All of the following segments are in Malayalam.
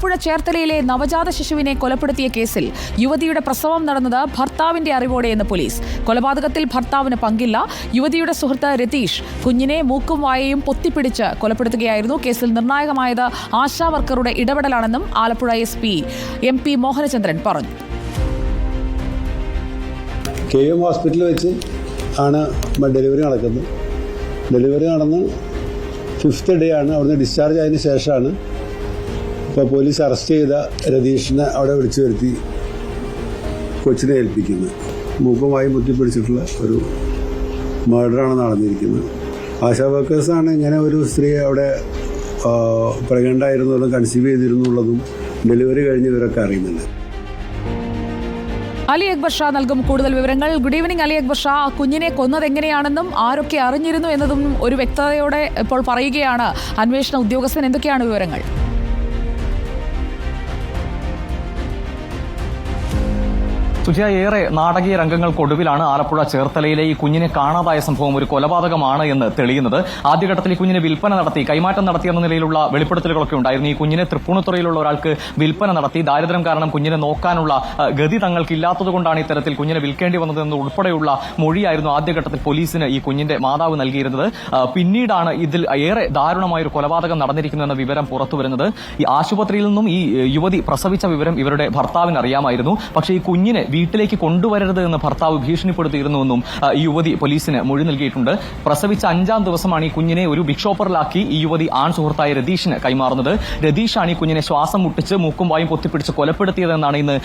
ആലപ്പുഴ ചേർത്തലയിലെ നവജാത ശിശുവിനെ കൊലപ്പെടുത്തിയ കേസിൽ യുവതിയുടെ പ്രസവം നടന്നത് ഭർത്താവിന്റെ അറിവോടെയെന്ന് പോലീസ്. കൊലപാതകത്തിൽ ഭർത്താവിന് പങ്കില്ല. യുവതിയുടെ സുഹൃത്ത് രതീഷ് കുഞ്ഞിനെ മൂക്കും വായയും പൊത്തിപ്പിടിച്ച് കൊലപ്പെടുത്തുകയായിരുന്നു. കേസിൽ നിർണായകമായത് ആശാ വർക്കറുടെ ഇടപെടലാണെന്നും Alappuzha S P M P Mohanachandran പറഞ്ഞു. ഹോസ്പിറ്റലിൽ വെച്ച് ആണ് ഡെലിവറി നടക്കുന്നത്. ഡെലിവറി നടന്ന് ഫിഫ്ത്ത് ഡേ ആണ്. അവിടുന്ന് ഡിസ്ചാർജ് ആയതിനു ശേഷമാണ് ഇപ്പോൾ പോലീസ് അറസ്റ്റ് ചെയ്ത രതീഷിനെ അവിടെ വിളിച്ചു വരുത്തി കൊച്ചിനെ ഏൽപ്പിക്കുന്നത് മൂക്കുമായി മുത്തിപ്പിടിച്ചിട്ടുള്ള ഒരു മർഡറാണ് നടന്നിരിക്കുന്നത്. ആശാ വർക്കേഴ്സാണ് ഇങ്ങനെ ഒരു സ്ത്രീ അവിടെ ആയിരുന്നതും കൺസീവ് ചെയ്തിരുന്നുള്ളതും ഡെലിവറി കഴിഞ്ഞ് ഇവരൊക്കെ അറിയുന്നുണ്ട്. അലി അക്ബർ ഷാ നൽകും കൂടുതൽ വിവരങ്ങൾ. Good evening Ali Akbar Shah. കുഞ്ഞിനെ കൊന്നത് എങ്ങനെയാണെന്നും ആരൊക്കെ അറിഞ്ഞിരുന്നു എന്നതും ഒരു വ്യക്തതയോടെ ഇപ്പോൾ പറയുകയാണ് അന്വേഷണ ഉദ്യോഗസ്ഥൻ. എന്തൊക്കെയാണ് വിവരങ്ങൾ? സുജയ ഏറെ നാടകീയ രംഗങ്ങൾക്കൊടുവിലാണ് ആലപ്പുഴ ചേർത്തലയിലെ ഈ കുഞ്ഞിനെ കാണാതായ സംഭവം ഒരു കൊലപാതകമാണ് എന്ന് തെളിയുന്നത്. ആദ്യഘട്ടത്തിൽ ഈ കുഞ്ഞിനെ വിൽപ്പന നടത്തി കൈമാറ്റം നടത്തി എന്ന നിലയിലുള്ള വെളിപ്പെടുത്തലുകളൊക്കെ ഉണ്ടായിരുന്നു. ഈ കുഞ്ഞിനെ തൃപ്പൂണിത്തുറയിലുള്ള ഒരാൾക്ക് വിൽപ്പന നടത്തി. ദാരിദ്ര്യം കാരണം കുഞ്ഞിനെ നോക്കാനുള്ള ഗതി തങ്ങൾക്ക് ഇല്ലാത്തതുകൊണ്ടാണ് ഇത്തരത്തിൽ കുഞ്ഞിനെ വിൽക്കേണ്ടി വന്നതെന്ന് ഉൾപ്പെടെയുള്ള മൊഴിയായിരുന്നു ആദ്യഘട്ടത്തിൽ പോലീസിന് ഈ കുഞ്ഞിന്റെ മാതാവ് നൽകിയിരുന്നത്. പിന്നീടാണ് ഇതിൽ ഏറെ ദാരുണമായ ഒരു കൊലപാതകം നടന്നിരിക്കുന്നു എന്ന വിവരം പുറത്തുവരുന്നത് ഈ ആശുപത്രിയിൽ നിന്നും ഈ യുവതി പ്രസവിച്ച വിവരം ഇവരുടെ ഭർത്താവിന് അറിയാമായിരുന്നു. പക്ഷേ ഈ കുഞ്ഞിനെ വീട്ടിലേക്ക് കൊണ്ടുവരരുത് എന്ന് ഭർത്താവ് ഭീഷണിപ്പെടുത്തിയിരുന്നുവെന്നും ഈ യുവതി പോലീസിന് മൊഴി നൽകിയിട്ടുണ്ട്. പ്രസവിച്ച അഞ്ചാം ദിവസമാണ് ഈ കുഞ്ഞിനെ ഒരു ബിക്ഷോപ്പറിലാക്കി ഈ യുവതി ആൺ സുഹൃത്തായ രതീഷിന് കൈമാറുന്നത്. രതീഷാണ് ഈ കുഞ്ഞിനെ ശ്വാസം മുട്ടിച്ച് മൂക്കും വായും പൊത്തിപ്പിടിച്ച് കൊലപ്പെടുത്തിയതെന്നാണ് ഇന്ന്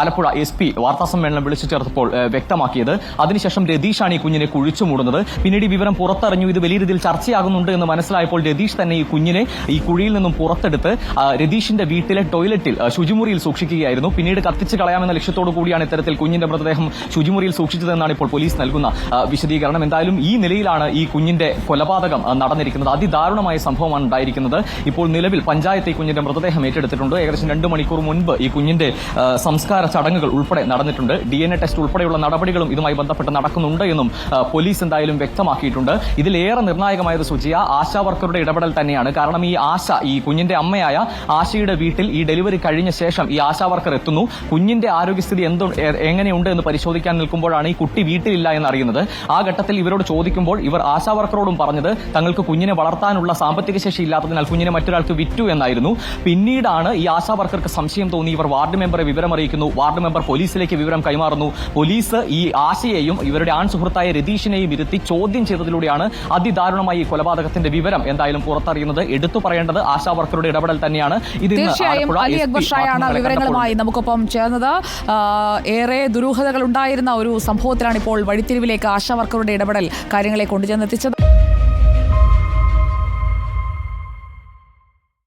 ആലപ്പുഴ എസ് പി വാർത്താസമ്മേളനം വിളിച്ചു ചേർത്തപ്പോൾ വ്യക്തമാക്കിയത്. അതിനുശേഷം രതീഷാണ് ഈ കുഞ്ഞിനെ കുഴിച്ചു മൂടുന്നത്. പിന്നീട് ഈ വിവരം പുറത്തറിഞ്ഞു ഇത് വലിയ രീതിയിൽ ചർച്ചയാകുന്നുണ്ട് എന്ന് മനസ്സിലായപ്പോൾ രതീഷ് തന്നെ ഈ കുഞ്ഞിനെ ഈ കുഴിയിൽ നിന്നും പുറത്തെടുത്ത് രതീഷിന്റെ വീട്ടിലെ ടോയ്ലറ്റിൽ ശുചിമുറിയിൽ സൂക്ഷിക്കുകയായിരുന്നു. പിന്നീട് കത്തിച്ച് കളയാമെന്ന ലക്ഷ്യത്തോടു കൂടിയാണ് ഇത്തരത്തിൽ കുഞ്ഞിന്റെ മൃതദേഹം ശുചിമുറിയിൽ സൂക്ഷിച്ചതെന്നാണ് ഇപ്പോൾ പോലീസ് നൽകുന്ന വിശദീകരണം. എന്തായാലും ഈ നിലയിലാണ് ഈ കുഞ്ഞിന്റെ കൊലപാതകം നടന്നിരിക്കുന്നത്. അതിദാരുണമായ സംഭവമാണ് ഉണ്ടായിരിക്കുന്നത്. ഇപ്പോൾ നിലവിൽ പഞ്ചായത്ത് ഈ കുഞ്ഞിന്റെ മൃതദേഹം ഏറ്റെടുത്തിട്ടുണ്ട്. ഏകദേശം രണ്ട് മണിക്കൂർ മുൻപ് ഈ കുഞ്ഞിന്റെ സംസ്കാര ചടങ്ങുകൾ ഉൾപ്പെടെ നടന്നിട്ടുണ്ട്. ഡി എൻ എ ടെസ്റ്റ് ഉൾപ്പെടെയുള്ള നടപടികളും ഇതുമായി ബന്ധപ്പെട്ട് നടക്കുന്നുണ്ട് എന്നും പോലീസ് എന്തായാലും വ്യക്തമാക്കിയിട്ടുണ്ട്. ഇതിലേറെ നിർണായകമായത് സുജിയ ആശാ വർക്കറുടെ ഇടപെടൽ തന്നെയാണ്. കാരണം ഈ ആശ ഈ കുഞ്ഞിന്റെ അമ്മയായ ആശയുടെ വീട്ടിൽ ഈ ഡെലിവറി കഴിഞ്ഞ ശേഷം ഈ ആശാ വർക്കർ എത്തുന്നു. കുഞ്ഞിന്റെ ആരോഗ്യസ്ഥിതി എന്തു എ- എങ്ങനെയുണ്ട് എന്ന് പരിശോധിക്കാൻ നിൽക്കുമ്പോഴാണ് ഈ കുട്ടി വീട്ടിലില്ല എന്ന് അറിയുന്നത് ആ ഘട്ടത്തിൽ ഇവരോട് ചോദിക്കുമ്പോൾ ഇവർ ആശാ വർക്കറോടും പറഞ്ഞത് തങ്ങൾക്ക് കുഞ്ഞിനെ വളർത്താനുള്ള സാമ്പത്തിക ശേഷി ഇല്ലാത്തതിനാൽ കുഞ്ഞിനെ മറ്റൊരാൾക്ക് വിറ്റു എന്നായിരുന്നു. പിന്നീടാണ് ഈ ആശാ വർക്കർക്ക് സംശയം തോന്നി. ഇവർ വാർഡ് മെമ്പറെ വിവരം അറിയിക്കുന്നു. വാർഡ് മെമ്പർ പോലീസിലേക്ക് വിവരം കൈമാറുന്നു. പോലീസ് ഈ ആശയെയും ഇവരുടെ ആൺ സുഹൃത്തായ രതീഷിനെയും ഇരുത്തി ചോദ്യം ചെയ്തതിലൂടെയാണ് അതിദാരുണമായി ഈ കൊലപാതകത്തിന്റെ വിവരം എന്തായാലും പുറത്തറിയുന്നത്. എടുത്തു പറയേണ്ടത് ആശാ വർക്കറുടെ ഇടപെടൽ തന്നെയാണ്. ഇത് തീർച്ചയായും അലി അക്ബർ ഷായാണ് വിവരങ്ങളുമായി നമുക്കൊപ്പം ചേർന്നത്. ഏറെ ദുരൂഹതകൾ ഉണ്ടായിരുന്ന ഒരു സംഭവത്തിലാണ് ഇപ്പോൾ വഴിത്തിരിവിലേക്ക് ആശാ വർക്കറുടെ ഇടപെടൽ. കാര്യങ്ങളെ കൊണ്ടുചെന്നെത്തിച്ചത്.